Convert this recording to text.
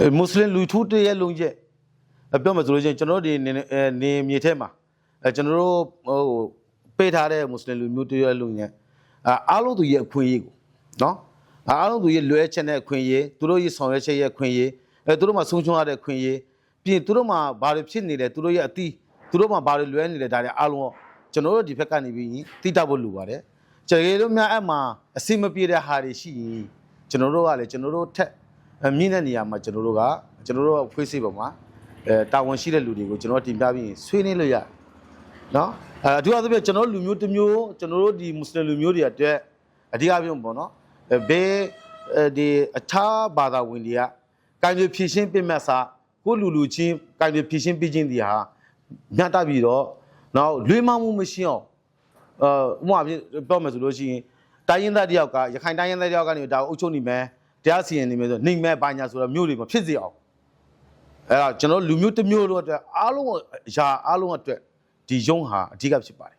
အဲမွတ်စလင်လူထုတရဲ့လုံးချက်အပြောမှဆိုလို့ချင်းကျွန်တော်တို့ဒီနေအဲနေမြေထဲမှာအဲကျွန်တော်တို့ဟိုပေးထားတဲ့မွတ်စလင်လူမျိုးတရဲ့လုံးချက်အာအားလုံးသူရဲ့အခွင့်အရေးကိုနော်အာအားလုံးသူရဲ့လွဲချက်တဲ့အခွင့်အရေးသူတို့ရဲ့ဆောင်ရွက်ချက်ရဲ့အခွင့်အရေးအဲသူတို့မှာဆုံးရှုံးရတဲ့အခွင့်အရေးပြီးရင်သူတို့မှာဘာတွေဖြစ်နေလဲသူတို့ရဲ့အသီးသူတို့မှာဘာတွေလွဲနေလဲဒါတွေအားလုံး ကျွန်တော်တို့ဒီဘက်ကနေပြီးတိတတ်ဖို့လိုပါတယ်ကျေကေတို့များအဲ့မှာအစိမပြေတဲ့ဟာတွေရှိရင်ကျွန်တော်တို့ကလည်းကျွန်တော်တို့ထက်အမြင့်တဲ့နေရာမှာကျွန်တော်တို့ကကျွန်တော်တို့ကဖွေးစိတ်ပေါ်မှာအဲတာဝန်ရှိတဲ့လူတွေကိုကျွန်တော်တင်ပြပြီးရင်ဆွေးနွေးလို့ရတယ်နော်အဲအထူးအသဖြင့်ကျွန်တော်တို့လူမျိုးတစ်မျိုးကျွန်တော်တို့ဒီမွတ်စလင်လူမျိုးတွေအတွက်အဓိကပြုံပေါ့နော်အဲဘေးအဲဒီအခြားဘာသာဝင်တွေကကံကြဖြည့်ရှင်းပြမဲ့စာကိုလူလူချင်းကံကြဖြည့်ရှင်းပြခြင်းတွေဟာညှတပြီးတော့ နောက်လွေးမမှုမရှိအောင်အဲဥပမာပြပြောမယ်ဆိုလို့ရှိရင်တိုင်းရင်းသားတယောက်ကရခိုင်တိုင်းရင်းသားတယောက်ကနေဒါကိုအုပ်ချုပ်နေမယ်တရားစီရင်နေမယ်ဆိုနေမယ်ဘာညာဆိုတော့မျိုးတွေမဖြစ်စေအောင်အဲဒါကျွန်တော်လူမျိုးတစ်မျိုးတို့အတွက်အားလုံးအရာအားလုံးအတွက်ဒီယုံဟာအဓိကဖြစ်ပါတယ်